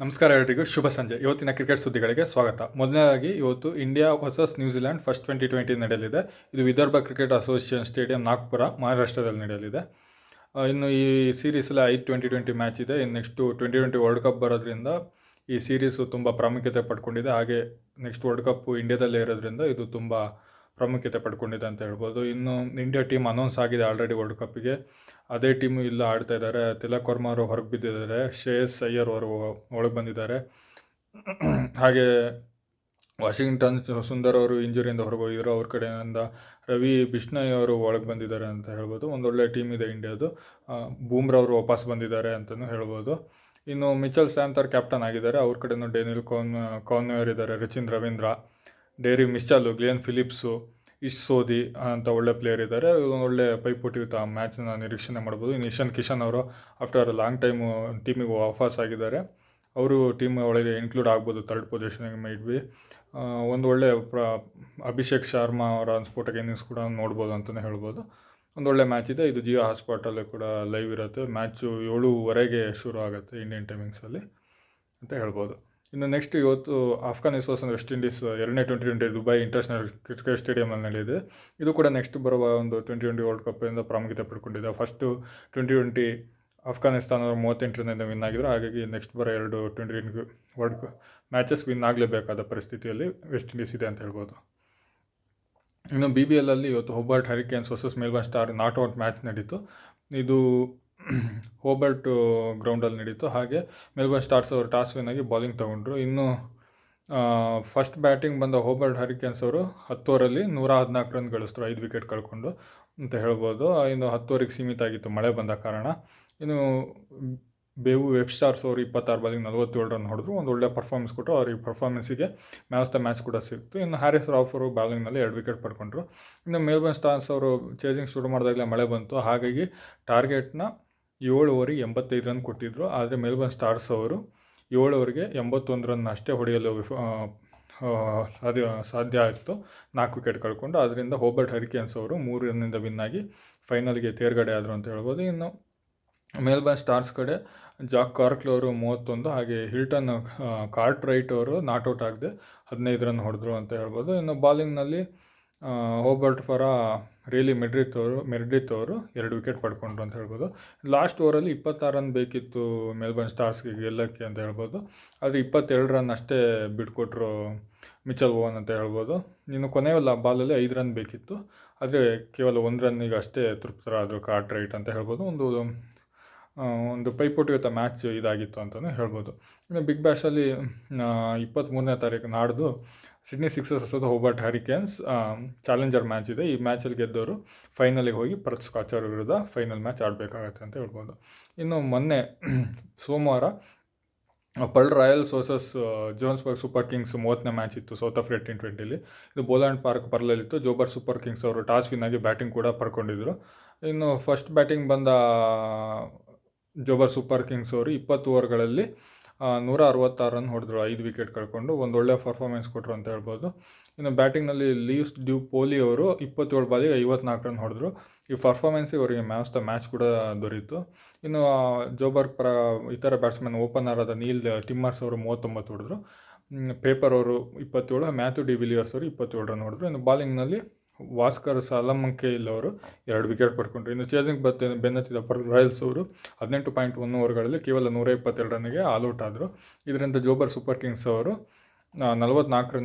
ನಮಸ್ಕಾರ ಎಲ್ರಿಗೂ, ಶುಭ ಸಂಜೆ. ಇವತ್ತಿನ ಕ್ರಿಕೆಟ್ ಸುದ್ದಿಗಳಿಗೆ ಸ್ವಾಗತ. ಮೊದಲನೇದಾಗಿ, ಇವತ್ತು India versus New Zealand first twenty twenty ನಡೆಯಲಿದೆ. ಇದು Vidarbha cricket association stadium Nagpur, ಮಹಾರಾಷ್ಟ್ರದಲ್ಲಿ ನಡೆಯಲಿದೆ. ಇನ್ನು ಈ ಸೀರೀಸಲ್ಲಿ ಐದು ಟ್ವೆಂಟಿ ಟ್ವೆಂಟಿ ಮ್ಯಾಚ್ ಇದೆ. ಇನ್ನು next twenty twenty world cup ಬರೋದ್ರಿಂದ ಈ ಸೀರೀಸು ತುಂಬ ಪ್ರಾಮುಖ್ಯತೆ ಪಡ್ಕೊಂಡಿದೆ. ಹಾಗೆ ನೆಕ್ಸ್ಟ್ ವರ್ಲ್ಡ್ ಕಪ್ಪು ಇಂಡಿಯಾದಲ್ಲೇ ಇರೋದ್ರಿಂದ ಇದು ತುಂಬ ಪ್ರಾಮುಖ್ಯತೆ ಪಡ್ಕೊಂಡಿದೆ ಅಂತ ಹೇಳ್ಬೋದು. ಇನ್ನು ಇಂಡಿಯಾ ಟೀಮ್ ಅನೌನ್ಸ್ ಆಗಿದೆ ಆಲ್ರೆಡಿ ವರ್ಲ್ಡ್ ಕಪ್ಪಿಗೆ ಅದೇ ಟೀಮು ಇಲ್ಲ ಆಡ್ತಾ ಇದ್ದಾರೆ ತಿಲಕ್ ವರ್ಮಾ ಅವರು ಹೊರಗೆ ಬಿದ್ದಿದ್ದಾರೆ. ಶ್ರೇಯಸ್ ಅಯ್ಯರ್ ಅವರು ಒಳಗೆ ಬಂದಿದ್ದಾರೆ. ಹಾಗೆ ವಾಷಿಂಗ್ಟನ್ ಸುಂದರ್ ಅವರು ಇಂಜುರಿಯಿಂದ ಹೊರಗೆ ಹೋಗಿದ್ರು. ಅವ್ರ ಕಡೆಯಿಂದ ರವಿ ಬಿಷ್ಣಯ್ ಅವರು ಒಳಗೆ ಬಂದಿದ್ದಾರೆ ಅಂತ ಹೇಳ್ಬೋದು. ಒಂದೊಳ್ಳೆ ಟೀಮ್ ಇದೆ ಇಂಡಿಯಾದು ಬೂಮ್ರಾ ಅವರು ವಾಪಸ್ ಬಂದಿದ್ದಾರೆ ಅಂತಲೂ ಹೇಳ್ಬೋದು. ಇನ್ನು ಮಿಚಲ್ ಸ್ಯಾಂತರ್ ಕ್ಯಾಪ್ಟನ್ ಆಗಿದ್ದಾರೆ. ಅವ್ರ ಕಡೆಯೂ ಡೇನಿಲ್ ಕೋನ್ ಕೌನ್ಯರ್ ಇದ್ದಾರೆ Rachin Ravindra. Daryl Mitchell Glenn Phillips, Ish Sodhi ಅಂತ ಒಳ್ಳೆ ಪ್ಲೇಯರ್ ಇದ್ದಾರೆ. ಒಳ್ಳೆ ಪೈಪೋಟಿ ಆ ಮ್ಯಾಚನ್ನ ನಿರೀಕ್ಷಣೆ ಮಾಡ್ಬೋದು. ಇನ್ನು ಕಿಶನ್ ಅವರು ಆಫ್ಟರ್ ಲಾಂಗ್ ಟೈಮು ಟೀಮಿಗೆ ವಾಪಸ್ ಆಗಿದ್ದಾರೆ. ಅವರು ಟೀಮ್ ಒಳಗೆ ಇನ್ಕ್ಲೂಡ್ ಆಗ್ಬೋದು ತರ್ಡ್ ಪೊಸಿಷನಿಗೆ ಮೈಟ್ ಬಿ ಒಂದು ಒಳ್ಳೆ ಪ್ರ, ಅಭಿಷೇಕ್ ಶರ್ಮಾ ಅವರ ಸ್ಫೋಟಕ ಇನ್ನಿಂಗ್ಸ್ ಕೂಡ ನೋಡ್ಬೋದು ಅಂತಲೇ ಹೇಳ್ಬೋದು. ಒಳ್ಳೆ ಮ್ಯಾಚ್ ಇದೆ. ಇದು ಜಿಯೋ ಹಾಸ್ಪಾಟಲ್ಲೂ ಕೂಡ ಲೈವ್ ಇರುತ್ತೆ. ಮ್ಯಾಚು ಏಳುವರೆಗೆ ಶುರು ಆಗುತ್ತೆ ಇಂಡಿಯನ್ ಟೈಮಿಂಗ್ಸಲ್ಲಿ ಅಂತ ಹೇಳ್ಬೋದು. ಇನ್ನು ನೆಕ್ಸ್ಟ್ ಇವತ್ತು ಆಫ್ಘಾನಿಸ್ತಾನ್ ವೆಸ್ಟ್ ಇಂಡೀಸ್ ಎರಡನೇ twenty twenty Dubai international cricket ಸ್ಟೇಡಿಯಮಲ್ಲಿ ನಡೆಯಿದೆ ಇದು ಕೂಡ ನೆಕ್ಸ್ಟ್ ಬರುವ ಒಂದು ಟ್ವೆಂಟಿ ಟ್ವೆಂಟಿ ವರ್ಲ್ಡ್ ಕಪ್ಪಿಂದ ಪ್ರಾಮುಖ್ಯತೆ ಪಡ್ಕೊಂಡಿದೆ ಫಸ್ಟು ಟ್ವೆಂಟಿ ಟ್ವೆಂಟಿ ಅಫ್ಘಾನಿಸ್ತಾನ ಅವರು ಮೂವತ್ತೆಂಟರಿಂದ ವಿನ್ ಆಗಿದ್ರು. ಹಾಗಾಗಿ ನೆಕ್ಸ್ಟ್ ಬರೋ ಎರಡು twenty twenty world matches win ಆಗಲೇಬೇಕಾದ ಪರಿಸ್ಥಿತಿಯಲ್ಲಿ ವೆಸ್ಟ್ ಇಂಡೀಸ್ ಇದೆ ಅಂತ ಹೇಳ್ಬೋದು. ಇನ್ನು ಬಿ ಬಿ ಎಲ್ಲಲ್ಲಿ ಇವತ್ತು Hobart Hurricanes versus Melbourne Star not out match ನಡೀತು. ಇದು ಹೋಬರ್ಟ್ ಗ್ರೌಂಡಲ್ಲಿ ನಡೀತು. ಹಾಗೆ ಮೆಲ್ಬರ್ನ್ ಸ್ಟಾರ್ಸ್ ಅವರು ಟಾಸ್ ವಿನ್ ಆಗಿ ಬಾಲಿಂಗ್ ತೊಗೊಂಡ್ರು. ಇನ್ನು ಫಸ್ಟ್ ಬ್ಯಾಟಿಂಗ್ ಬಂದ ಹೋಬರ್ಟ್ ಹರಿಕೆನ್ಸ್ ಅವರು ಹತ್ತು ಓವರಲ್ಲಿ ನೂರ ಹದಿನಾಲ್ಕು ರನ್ ಗಳಿಸಿದ್ರು ಐದು ವಿಕೆಟ್ ಕಳ್ಕೊಂಡು ಅಂತ ಹೇಳ್ಬೋದು. ಇನ್ನು ಹತ್ತು ಓವರಿಗೆ ಸೀಮಿತ ಆಗಿತ್ತು. ಮಳೆ ಬಂದ ಕಾರಣ. ಇನ್ನು ಬೇವು ವೆಬ್ ಸ್ಟಾರ್ಸ್ ಅವರು ಇಪ್ಪತ್ತಾರು ಬಾಲಿಂಗ್ ನಲವತ್ತೇಳು ರನ್ ಹೊಡೆದ್ರು. ಒಂದು ಒಳ್ಳೆ ಪರ್ಫಾರ್ಮೆನ್ಸ್ ಕೊಟ್ಟರು ಅವ್ರಿಗೆ ಪರ್ಫಾರ್ಮೆನ್ಸಿಗೆ ಮ್ಯಾಚ್ ದ ಮ್ಯಾಚ್ ಕೂಡ ಸಿಕ್ತು. ಇನ್ನು ಹ್ಯಾರಿಸ್ ರಾಫ್ ಅವರು ಬಾಲಿಂಗ್ನಲ್ಲಿ ಎರಡು ವಿಕೆಟ್ ಪಡ್ಕೊಂಡ್ರು. ಇನ್ನು ಮೇಲ್ಬರ್ನ್ ಸ್ಟಾರ್ಸ್ ಅವರು ಚೇಸಿಂಗ್ ಶುರು ಮಾಡಿದಾಗಲೇ ಮಳೆ ಬಂತು. ಹಾಗಾಗಿ ಟಾರ್ಗೆಟ್ನ ಏಳು ಓವರಿಗೆ ಎಂಬತ್ತೈದು ರನ್ ಕೊಟ್ಟಿದ್ದರು ಆದರೆ ಮೆಲ್ಬರ್ನ್ ಸ್ಟಾರ್ಸ್ ಅವರು ಏಳು ಓವರಿಗೆ ಎಂಬತ್ತೊಂದು ರನ್ ಅಷ್ಟೇ ಹೊಡೆಯಲು ವಿಫ- ಸಾಧ್ಯ ಸಾಧ್ಯ ಆಯಿತು. ನಾಲ್ಕು ವಿಕೆಟ್ ಕಳ್ಕೊಂಡು ಅದರಿಂದ ಹೋಬರ್ಟ್ ಹರಿಕೇನ್ಸ್ ಅವರು ಮೂರು ರನ್ನಿಂದ ವಿನ್ ಆಗಿ ಫೈನಲ್ಗೆ ತೇರ್ಗಡೆ ಆದರು ಅಂತ ಹೇಳ್ಬೋದು. ಇನ್ನು ಮೆಲ್ಬರ್ನ್ ಸ್ಟಾರ್ಸ್ ಕಡೆ ಜಾಕ್ ಕಾರ್ಕ್ಲ್ ಅವರು ಮೂವತ್ತೊಂದು, ಹಾಗೆ ಹಿಲ್ಟನ್ ಕಾರ್ಟ್ ರೈಟ್ ಅವರು ನಾಟ್ಔಟ್ ಆಗದೆ ಹದಿನೈದು ರನ್ ಹೊಡೆದ್ರು ಅಂತ ಹೇಳ್ಬೋದು. ಇನ್ನು ಬಾಲಿಂಗ್ನಲ್ಲಿ ಹೋಬರ್ಟ್ ಪರ ರಿಯಲಿ ಮೆಡ್ರಿತ್ ಅವರು ಮೆರ್ಡಿತ್ ಅವರು ಎರಡು ವಿಕೆಟ್ ಪಡ್ಕೊಂಡ್ರು ಅಂತ ಹೇಳ್ಬೋದು. ಲಾಸ್ಟ್ ಓವರಲ್ಲಿ ಇಪ್ಪತ್ತಾರು ರನ್ ಬೇಕಿತ್ತು ಮೆಲ್ಬರ್ನ್ ಸ್ಟಾರ್ಸ್ಗೆ ಗೆಲ್ಲಕ್ಕೆ ಅಂತ ಹೇಳ್ಬೋದು. ಆದರೆ ಇಪ್ಪತ್ತೆರಡು ರನ್ ಅಷ್ಟೇ ಬಿಟ್ಕೊಟ್ರು ಮಿಚಲ್ ಓವನ್ ಅಂತ ಹೇಳ್ಬೋದು. ಇನ್ನು ಕೊನೆಯ ಬಾಲಲ್ಲಿ ಐದು ರನ್ ಬೇಕಿತ್ತು. ಆದರೆ ಕೇವಲ ಒಂದು ರನ್ನಿಗೆ ಅಷ್ಟೇ ತೃಪ್ತರಾದರು ಕಾರ್ಟ್ ರೈಟ್ ಅಂತ ಹೇಳ್ಬೋದು. ಒಂದು ಒಂದು ಪೈಪೋಟಿಯುತ ಮ್ಯಾಚ್ ಇದಾಗಿತ್ತು ಅಂತಲೇ ಹೇಳ್ಬೋದು. ಇನ್ನು ಬಿಗ್ ಬ್ಯಾಶಲ್ಲಿ ಇಪ್ಪತ್ತ್ಮೂರನೇ ತಾರೀಕು ನಾಡ್ದು ಸಿಡ್ನಿ ಸಿಕ್ಸರ್ಸ್ ಹಸೋದು ಹೋಬರ್ಟ್ ಹರಿಕೇನ್ಸ್ ಚಾಲೆಂಜರ್ ಮ್ಯಾಚ್ ಇದೆ. ಈ ಮ್ಯಾಚಲ್ಲಿ ಗೆದ್ದವರು ಫೈನಲಿಗೆ ಹೋಗಿ ಪರ್ತ್ ಸ್ಕಾಚರ್ ವಿರುದ್ಧ ಫೈನಲ್ ಮ್ಯಾಚ್ ಆಡಬೇಕಾಗತ್ತೆ ಅಂತ ಹೇಳ್ಬೋದು. ಇನ್ನು ಮೊನ್ನೆ ಸೋಮವಾರ Paarl versus Jones Johannesburg super kings ಮೂವತ್ತನೇ ಮ್ಯಾಚ್ ಇತ್ತು ಸೌತ್ ಆಫ್ರಿಕಾ ಟಿ ಟ್ವೆಂಟಿಲಿ ಇದು ಬೋಲ್ಯಾಂಡ್ ಪಾರ್ಕ್ ಪರ್ಲಲ್ಲಿತ್ತು. ಜೋಬರ್ ಸೂಪರ್ ಕಿಂಗ್ಸ್ ಅವರು ಟಾಸ್ ವಿನ್ ಆಗಿ ಬ್ಯಾಟಿಂಗ್ ಕೂಡ ಪಡ್ಕೊಂಡಿದ್ರು. ಇನ್ನು ಫಸ್ಟ್ ಬ್ಯಾಟಿಂಗ್ ಬಂದ ಜೋಬರ್ ಸೂಪರ್ ಕಿಂಗ್ಸ್ ಅವರು ಇಪ್ಪತ್ತು ಓವರ್ಗಳಲ್ಲಿ ನೂರ ಅರವತ್ತಾರು ರನ್ ಹೊಡೆದ್ರು. ಐದು ವಿಕೆಟ್ ಕಳ್ಕೊಂಡು ಒಂದು ಒಳ್ಳೆಯ ಪರ್ಫಾರ್ಮೆನ್ಸ್ ಕೊಟ್ಟರು ಅಂತ ಹೇಳ್ಬೋದು. ಇನ್ನು ಬ್ಯಾಟಿಂಗ್ನಲ್ಲಿ ಲೀವ್ಸ್ ಡ್ಯೂ ಪೋಲಿ ಅವರು ಇಪ್ಪತ್ತೇಳು ಬಾಲಿಗೆ ಐವತ್ನಾಲ್ಕು ರನ್ ಹೊಡೆದ್ರು. ಈ ಪರ್ಫಾರ್ಮೆನ್ಸಿಗೆ ಇವರಿಗೆ ಮ್ಯಾಚ್ ದ ಮ್ಯಾಚ್ ಕೂಡ ದೊರೀತು. ಇನ್ನು ಜೋಬರ್ ಪರ ಇತರ ಬ್ಯಾಟ್ಸ್ಮನ್ ಓಪನರ್ ಆದ ನೀಲ್ ಟಿಮ್ಮರ್ಸ್ ಅವರು ಮೂವತ್ತೊಂಬತ್ತು ಹೊಡೆದ್ರು. ಪೇಪರ್ ಅವರು ಇಪ್ಪತ್ತೇಳು, ಮ್ಯಾಥ್ಯೂ ಡಿ ವಿಲಿಯರ್ಸ್ ಅವರು ಇಪ್ಪತ್ತೇಳು ರನ್ ಹೊಡೆದ್ರು. ಇನ್ನು ಬಾಲಿಂಗ್ನಲ್ಲಿ ವಾಸ್ಕರ್ ಸಾಲಮಂಕೇಲ್ ಅವರು ಎರಡು ವಿಕೆಟ್ ಪಡ್ಕೊಂಡ್ರು. ಇನ್ನು ಚೇಸಿಂಗ್ ಬತ್ತೆ ಬೆನ್ನತ್ತಿದ ಪರ್ ರಾಯಲ್ಸ್ ಅವರು ಹದಿನೆಂಟು ಪಾಯಿಂಟ್ ಒನ್ ಓವರ್ಗಳಲ್ಲಿ ಕೇವಲ ನೂರ ಇಪ್ಪತ್ತೆರಡು ರನ್ನಿಗೆ ಆಲ್ಔಟ್ ಆದರು. ಇದರಿಂದ ಜೋಬರ್ ಸೂಪರ್ ಕಿಂಗ್ಸ್ ಅವರು ನಲವತ್ನಾಲ್ಕು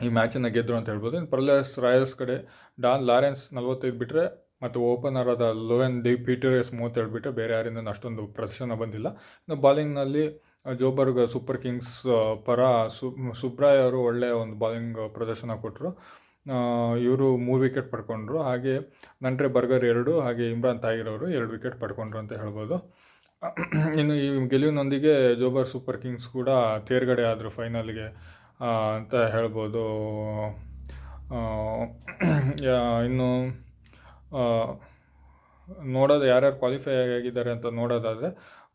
ಈ ಮ್ಯಾಚನ್ನು ಗೆದ್ದರು ಅಂತ ಹೇಳ್ಬೋದು. ಇನ್ನು ಪರ್ಲೆಸ್ ರಾಯಲ್ಸ್ ಕಡೆ ಡಾನ್ ಲಾರೆನ್ಸ್ ನಲವತ್ತೈದು ಬಿಟ್ಟರೆ ಮತ್ತು ಓಪನರ್ ಆದ ಲೋಯನ್ ಡಿ ಪೀಟರ್ಸ್ ಮೂವತ್ತೆರಡು ಬಿಟ್ಟರೆ ಬೇರೆ ಯಾರಿಂದ ಅಷ್ಟೊಂದು ಪ್ರದರ್ಶನ ಬಂದಿಲ್ಲ. ಇನ್ನು ಬಾಲಿಂಗ್ನಲ್ಲಿ ಜೋಬರ್ಗ್ ಸೂಪರ್ ಕಿಂಗ್ಸ್ ಪರ ಸುಬ್ರಾಯ್ ಅವರು ಒಳ್ಳೆಯ ಒಂದು ಬಾಲಿಂಗ್ ಪ್ರದರ್ಶನ ಕೊಟ್ಟರು ಇವರು ಮೂರು ವಿಕೆಟ್ ಪಡ್ಕೊಂಡ್ರು. ಹಾಗೆ ನಂಟ್ರೆ ಬರ್ಗರ್ ಎರಡು, ಹಾಗೆ ಇಮ್ರಾನ್ ತಾಹಿರ್ ಅವರು ಎರಡು ವಿಕೆಟ್ ಪಡ್ಕೊಂಡ್ರು ಅಂತ ಹೇಳ್ಬೋದು. ಇನ್ನು ಈ ಗೆಲುವಿನೊಂದಿಗೆ ಜೋಬರ್ ಸೂಪರ್ ಕಿಂಗ್ಸ್ ಕೂಡ ತೇರ್ಗಡೆ ಆದರು ಫೈನಲ್ಗೆ ಅಂತ ಹೇಳ್ಬೋದು. ಇನ್ನು ನೋಡೋದು ಯಾರ್ಯಾರು ಕ್ವಾಲಿಫೈ ಆಗಿದ್ದಾರೆ ಅಂತ ನೋಡೋದಾದರೆ,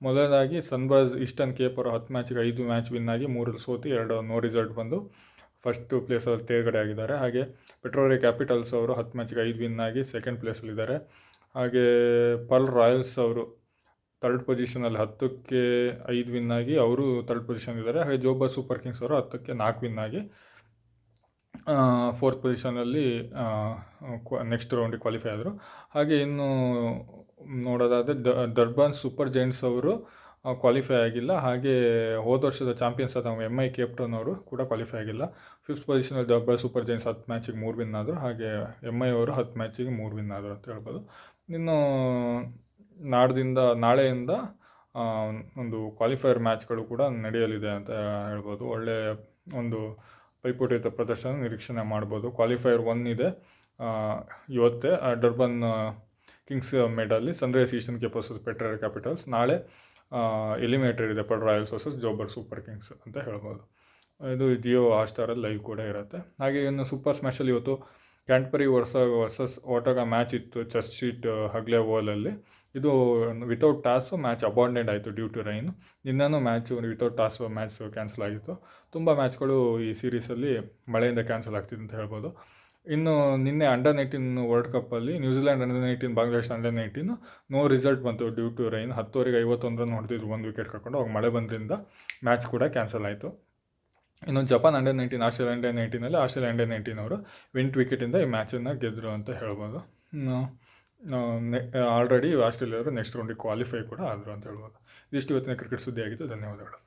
ಮೊದಲನೇದಾಗಿ ಸನ್ರೈಸ್ ಈಸ್ಟರ್ನ್ ಕೇಪರ್ ಹತ್ತು ಮ್ಯಾಚ್ಗೆ ಐದು ಮ್ಯಾಚ್ ವಿನ್ ಆಗಿ ಮೂರು ಸೋತಿ ಎರಡು ನೋ ರಿಸಲ್ಟ್ ಬಂದು ಫಸ್ಟ್ ಪ್ಲೇಸಲ್ಲಿ ತೇರ್ಗಡೆ ಆಗಿದ್ದಾರೆ. ಹಾಗೆ ಪೆಟ್ರೋರಿ ಕ್ಯಾಪಿಟಲ್ಸ್ ಅವರು ಹತ್ತು ಮ್ಯಾಚ್ಗೆ ಐದು ವಿನ್ ಆಗಿ ಸೆಕೆಂಡ್ ಪ್ಲೇಸಲ್ಲಿದ್ದಾರೆ ಹಾಗೆ ಪರ್ಲ್ ರಾಯಲ್ಸ್ ಅವರು ತರ್ಡ್ ಪೊಸಿಷನಲ್ಲಿ ಹತ್ತಕ್ಕೆ ಐದು ವಿನ್ ಆಗಿ ಅವರು ಥರ್ಡ್ ಪೊಸಿಷನ್ ಇದ್ದಾರೆ. ಹಾಗೆ ಜೋಬಾ ಸೂಪರ್ ಕಿಂಗ್ಸ್ ಅವರು ಹತ್ತಕ್ಕೆ ನಾಲ್ಕು ವಿನ್ ಆಗಿ ಫೋರ್ತ್ ಪೊಸಿಷನಲ್ಲಿ ನೆಕ್ಸ್ಟ್ ರೌಂಡಿಗೆ ಕ್ವಾಲಿಫೈ ಆದರು. ಹಾಗೆ ಇನ್ನು ನೋಡೋದಾದರೆ ದರ್ಬಾನ್ ಸೂಪರ್ ಜೈಂಟ್ಸ್ ಅವರು ಕ್ವಾಲಿಫೈ ಆಗಿಲ್ಲ. ಹಾಗೆ ಹೋದ ವರ್ಷದ ಚಾಂಪಿಯನ್ಸ್ ಆದ ಎಂ ಐ ಕೇಪ್ಟೌನ್ ಅವರು ಕೂಡ ಕ್ವಾಲಿಫೈ ಆಗಿಲ್ಲ. ಫಿಫ್ತ್ ಪೊಸಿಷನಲ್ಲಿ ದರ್ಬಾನ್ ಸೂಪರ್ ಜೈನ್ಸ್ ಹತ್ತು ಮ್ಯಾಚಿಗೆ ಮೂರು ವಿನ್ ಆದರು. ಹಾಗೆ ಎಂ ಐ ಅವರು ಹತ್ತು ಮ್ಯಾಚಿಗೆ ಮೂರು ವಿನ್ ಆದರು ಅಂತ ಹೇಳ್ಬೋದು. ಇನ್ನು ನಾಡ್ದಿಂದ, ನಾಳೆಯಿಂದ ಒಂದು ಕ್ವಾಲಿಫೈಯರ್ ಮ್ಯಾಚ್ಗಳು ಕೂಡ ನಡೆಯಲಿದೆ ಅಂತ ಹೇಳ್ಬೋದು. ಒಳ್ಳೆಯ ಒಂದು ಪೈಪೋಟಿಯುತ ಪ್ರದರ್ಶನ ನಿರೀಕ್ಷಣೆ ಮಾಡ್ಬೋದು. ಕ್ವಾಲಿಫೈಯರ್ ಒನ್ ಇದೆ. ಇವತ್ತೇ ಡರ್ಬನ್ ಕಿಂಗ್ಸ್ ಮೇಡಲ್ಲಿ ಸನ್ರೈಸ್ ಈಸ್ಟರ್ನ್ ಕೆಪಸ್ ಪೆಟ್ರರ್ ಕ್ಯಾಪಿಟಲ್ಸ್ ನಾಳೆ ಎಲಿಮಿನೇಟರ್ ಇದೆ ಪಡ್ Royals versus Joburg Super Kings ಅಂತ ಹೇಳ್ಬೋದು. ಇದು ಜಿಯೋ ಹಾಟ್ಸ್ಟಾರಲ್ಲಿ ಲೈವ್ ಕೂಡ ಇರುತ್ತೆ. ಹಾಗೆ ಇನ್ನು ಸೂಪರ್ ಸ್ಮ್ಯಾಶಲ್ಲಿ ಇವತ್ತು ಕ್ಯಾಂಟ್ಪರಿ ವರ್ಸ ವರ್ಸಸ್ ಓಟಾಗ ಮ್ಯಾಚ್ ಇತ್ತು ಚೆಸ್ ಶೀಟ್ ಹಗ್ಲೆ ಓಲಲ್ಲಿ ಇದು ವಿತೌಟ್ ಟಾಸು ಮ್ಯಾಚ್ ಅಬಾಂಡೆಂಟ್ ಆಯಿತು due to rain ನಿನ್ನೂ match without toss match cancel ಆಗಿತ್ತು. ತುಂಬ ಮ್ಯಾಚ್ಗಳು ಈ ಸೀರೀಸಲ್ಲಿ ಮಳೆಯಿಂದ ಕ್ಯಾನ್ಸಲ್ ಆಗ್ತಿದೆ ಅಂತ ಹೇಳ್ಬೋದು. ಇನ್ನು ನಿನ್ನೆ ಅಂಡರ್ ನೈನ್ಟೀನ್ ವರ್ಲ್ಡ್ ಕಪ್ಪಲ್ಲಿ New Zealand under nineteen Bangladesh under nineteen no result ಬಂತು ಡ್ಯೂ ಟು ರೈನ್ ಹತ್ತುವರೆಗೆ ಐವತ್ತೊಂದರನ್ನು ರನ್ ಹೊಡೆದಿದ್ರು, ಒಂದು ವಿಕೆಟ್ ಕರ್ಕೊಂಡು. ಅವಾಗ ಮಳೆ ಬಂದ್ರಿಂದ ಮ್ಯಾಚ್ ಕೂಡ ಕ್ಯಾನ್ಸಲ್ ಆಯಿತು. ಇನ್ನು Japan under nineteen Australia under ನೈನ್ಟೀನಲ್ಲಿ Australia under nineteen ಅವರು ವಿಂಟ್ ವಿಕೆಟಿಂದ ಈ ಮ್ಯಾಚನ್ನು ಗೆದ್ದರು ಅಂತ ಹೇಳ್ಬೋದು. ಆಲ್ರೆಡಿ ಆಸ್ಟ್ರೇಲಿಯಾ ಅವರು ನೆಕ್ಸ್ಟ್ ರೌಂಡಿಗೆ ಕ್ವಾಲಿಫೈ ಕೂಡ ಆದರು ಅಂತ ಹೇಳ್ಬೋದು. ಇದಿಷ್ಟು ಇವತ್ತಿನ ಕ್ರಿಕೆಟ್ ಸುದ್ದಿ ಆಗಿತ್ತು ಧನ್ಯವಾದಗಳು.